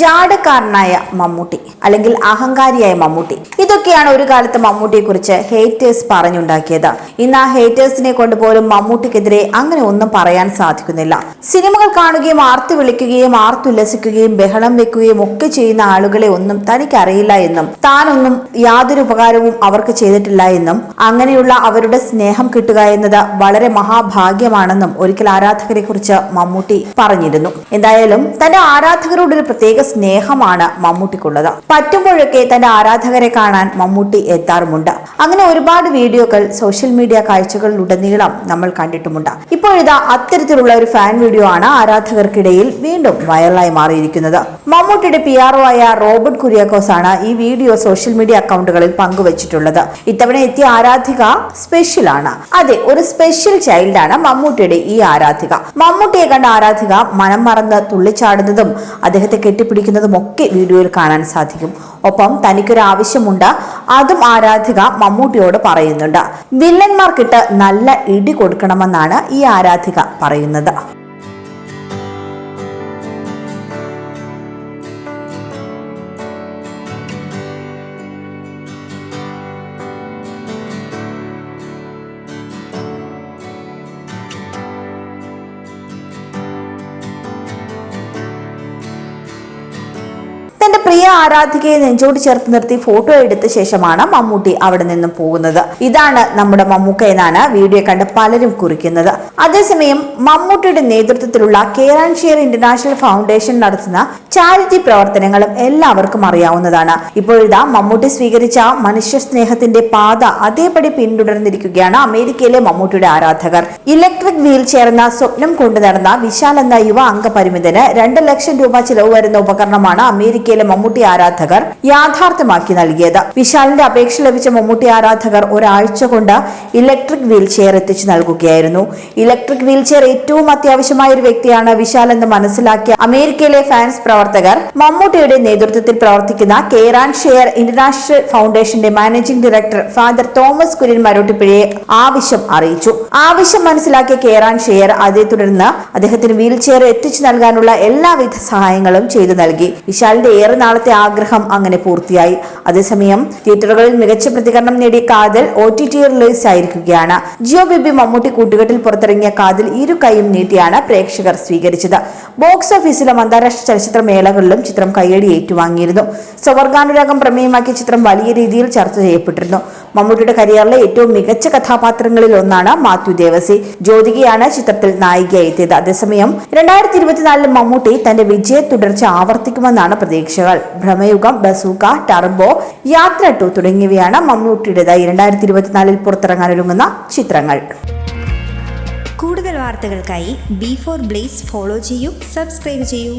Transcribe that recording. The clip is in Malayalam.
ജാടക്കാരനായ മമ്മൂട്ടി അല്ലെങ്കിൽ അഹങ്കാരിയായ മമ്മൂട്ടി. ഇതൊക്കെയാണ് ഒരു കാലത്ത് മമ്മൂട്ടിയെ കുറിച്ച് ഹേറ്റേഴ്സ് പറഞ്ഞുണ്ടാക്കിയത്. ഇന്ന് ആ ഹേറ്റേഴ്സിനെ കൊണ്ട് പോലും മമ്മൂട്ടിക്കെതിരെ അങ്ങനെ ഒന്നും പറയാൻ സാധിക്കുന്നില്ല. സിനിമകൾ കാണുകയും ആർത്തു വിളിക്കുകയും ആർത്തുല്ലസിക്കുകയും ബഹളം വെക്കുകയും ഒക്കെ ചെയ്യുന്ന ആളുകളെ ഒന്നും തനിക്കറിയില്ല എന്നും താനൊന്നും യാതൊരു ഉപകാരവും അവർക്ക് ചെയ്തിട്ടില്ല എന്നും അങ്ങനെയുള്ള അവരുടെ സ്നേഹം കിട്ടുക എന്നത് വളരെ മഹാഭാഗ്യമാണെന്നും ഒരിക്കൽ ആരാധകരെ കുറിച്ച് മമ്മൂട്ടി പറഞ്ഞിരുന്നു. എന്തായാലും തന്റെ ആരാധകരോട് ഒരു പ്രത്യേക സ്നേഹമാണ് മമ്മൂട്ടിക്കുള്ളത്. പറ്റുമ്പോഴൊക്കെ തന്റെ ആരാധകരെ കാണാൻ മമ്മൂട്ടി എത്താറുമുണ്ട്. അങ്ങനെ ഒരുപാട് വീഡിയോകൾ സോഷ്യൽ മീഡിയ കാഴ്ചകളിലുടനീളം നമ്മൾ കണ്ടിട്ടുമുണ്ട്. ഇപ്പോഴിതാ അത്തരത്തിലുള്ള ഒരു ഫാൻ വീഡിയോ ആണ് ആരാധകർക്കിടയിൽ വീണ്ടും വൈറലായി മാറിയിരിക്കുന്നത്. മമ്മൂട്ടിയുടെ പി ആയ റോബർട്ട് കുര്യാക്കോസ് ആണ് ഈ വീഡിയോ സോഷ്യൽ മീഡിയ അക്കൗണ്ടുകളിൽ പങ്കുവച്ചിട്ടുള്ളത്. ഇത്തവണ എത്തിയ ആരാധിക സ്പെഷ്യൽ ആണ്. അതെ ഒരു സ്പെഷ്യൽ ചൈൽഡാണ് മമ്മൂട്ടിയുടെ ഈ ആരാധിക. മമ്മൂട്ടിയെ കണ്ട ആരാധിക മനം മറന്ന് തുള്ളിച്ചാടുന്നതും അദ്ദേഹത്തെ കെട്ടിപ്പിടിക്കുന്നതും ഒക്കെ വീഡിയോയിൽ കാണാൻ സാധിക്കും. ഒപ്പം തനിക്കൊരു ആവശ്യമുണ്ട്. അതും ആരാധിക മമ്മൂട്ടിയോട് പറയുന്നുണ്ട്. വില്ലന്മാർക്കിട്ട് നല്ല ഇടി കൊടുക്കണമെന്നാണ് ഈ ആരാധിക പറയുന്നത്. തന്റെ പ്രിയ ആരാധികയെ നെഞ്ചോട് ചേർത്ത് നിർത്തി ഫോട്ടോ എടുത്ത ശേഷമാണ് മമ്മൂട്ടി അവിടെ നിന്നും പോകുന്നത്. ഇതാണ് നമ്മുടെ മമ്മൂക്ക എന്നാണ് വീഡിയോ കണ്ട് പലരും കുറിക്കുന്നത്. അതേസമയം മമ്മൂട്ടിയുടെ നേതൃത്വത്തിലുള്ള care and share international foundation നടത്തുന്ന ചാരിറ്റി പ്രവർത്തനങ്ങളും എല്ലാവർക്കും അറിയാവുന്നതാണ്. ഇപ്പോഴിതാ മമ്മൂട്ടി സ്വീകരിച്ച മനുഷ്യ സ്നേഹത്തിന്റെ പാത അതേപടി പിന്തുടർന്നിരിക്കുകയാണ് അമേരിക്കയിലെ മമ്മൂട്ടിയുടെ ആരാധകർ. ഇലക്ട്രിക് വീൽ ചേർന്ന സ്വപ്നം കൊണ്ടു നടന്ന വിശാൽ എന്ന യുവ അംഗപരിമിതന് രണ്ട് ലക്ഷം രൂപ ചിലവ് വരുന്ന ഉപകരണമാണ് അമേരിക്കയിലെ മമ്മൂട്ടി ആരാധകർ യാഥാർത്ഥ്യമാക്കി നൽകിയത്. വിശാലിന്റെ അപേക്ഷ ലഭിച്ച മമ്മൂട്ടി ആരാധകർ ഒരാഴ്ച കൊണ്ട് ഇലക്ട്രിക് വീൽ ചെയർ എത്തിച്ചു നൽകുകയായിരുന്നു. ഇലക്ട്രിക് വീൽ ചെയർ ഏറ്റവും അത്യാവശ്യമായ ഒരു വ്യക്തിയാണ് വിശാൽ എന്ന് മനസ്സിലാക്കിയ അമേരിക്കയിലെ ഫാൻസ് പ്രവർത്തകർ മമ്മൂട്ടിയുടെ നേതൃത്വത്തിൽ പ്രവർത്തിക്കുന്ന കേരാൻ ഷെയർ ഇന്റർനാഷണൽ ഫൗണ്ടേഷന്റെ managing director father Thomas Kurian മരോട്ടിപ്പിഴയെ ആവശ്യം അറിയിച്ചു. ആവശ്യം മനസ്സിലാക്കിയ കേരാൻ ഷെയർ അതേ തുടർന്ന് അദ്ദേഹത്തിന് വീൽ ചെയർ എത്തിച്ചു നൽകാനുള്ള എല്ലാവിധ സഹായങ്ങളും ചെയ്തു നൽകി. വിശാലിന്റെ ഏറെ നാളത്തെ ആഗ്രഹം അങ്ങനെ പൂർത്തിയായി. അതേസമയം തിയേറ്ററുകളിൽ മികച്ച പ്രതികരണം നേടിയ കാതൽ ഒ ടി ടി റിലീസ് ആയിരിക്കുകയാണ് ജിയോ ബിബി മമ്മൂട്ടി കൂട്ടുകെട്ടിൽ പുറത്തിറങ്ങിയ കാതിൽ ഇരു കൈയും നീട്ടിയാണ് പ്രേക്ഷകർ സ്വീകരിച്ചത്. ബോക്സ് ഓഫീസിലും അന്താരാഷ്ട്ര ചലച്ചിത്ര മേളകളിലും ചിത്രം കയ്യടി ഏറ്റുവാങ്ങിയിരുന്നു. സ്വർഗാനുരാഗം പ്രമേയമാക്കിയ ചിത്രം വലിയ രീതിയിൽ ചർച്ച ചെയ്യപ്പെട്ടിരുന്നു. മമ്മൂട്ടിയുടെ കരിയറിലെ ഏറ്റവും മികച്ച കഥാപാത്രങ്ങളിൽ ഒന്നാണ് മാത്യു ദേവസി. ജ്യോതികയാണ് ചിത്രത്തിൽ നായികയായി എത്തിയത് അതേസമയം രണ്ടായിരത്തി ഇരുപത്തിനാലിൽ മമ്മൂട്ടി തന്റെ വിജയ തുടർച്ച ആവർത്തിക്കുമെന്നാണ് പ്രതീക്ഷകൾ. Bramayugam Bazooka Turbo Yatra two തുടങ്ങിയവയാണ് മമ്മൂട്ടിയുടേതായി രണ്ടായിരത്തി ഇരുപത്തിനാലിൽ പുറത്തിറങ്ങാനൊരുങ്ങുന്ന ചിത്രങ്ങൾ. കൂടുതൽ വാർത്തകൾക്കായി ബി ഫോർ ബ്ലേസ് ഫോളോ ചെയ്യൂ സബ്സ്ക്രൈബ് ചെയ്യൂ.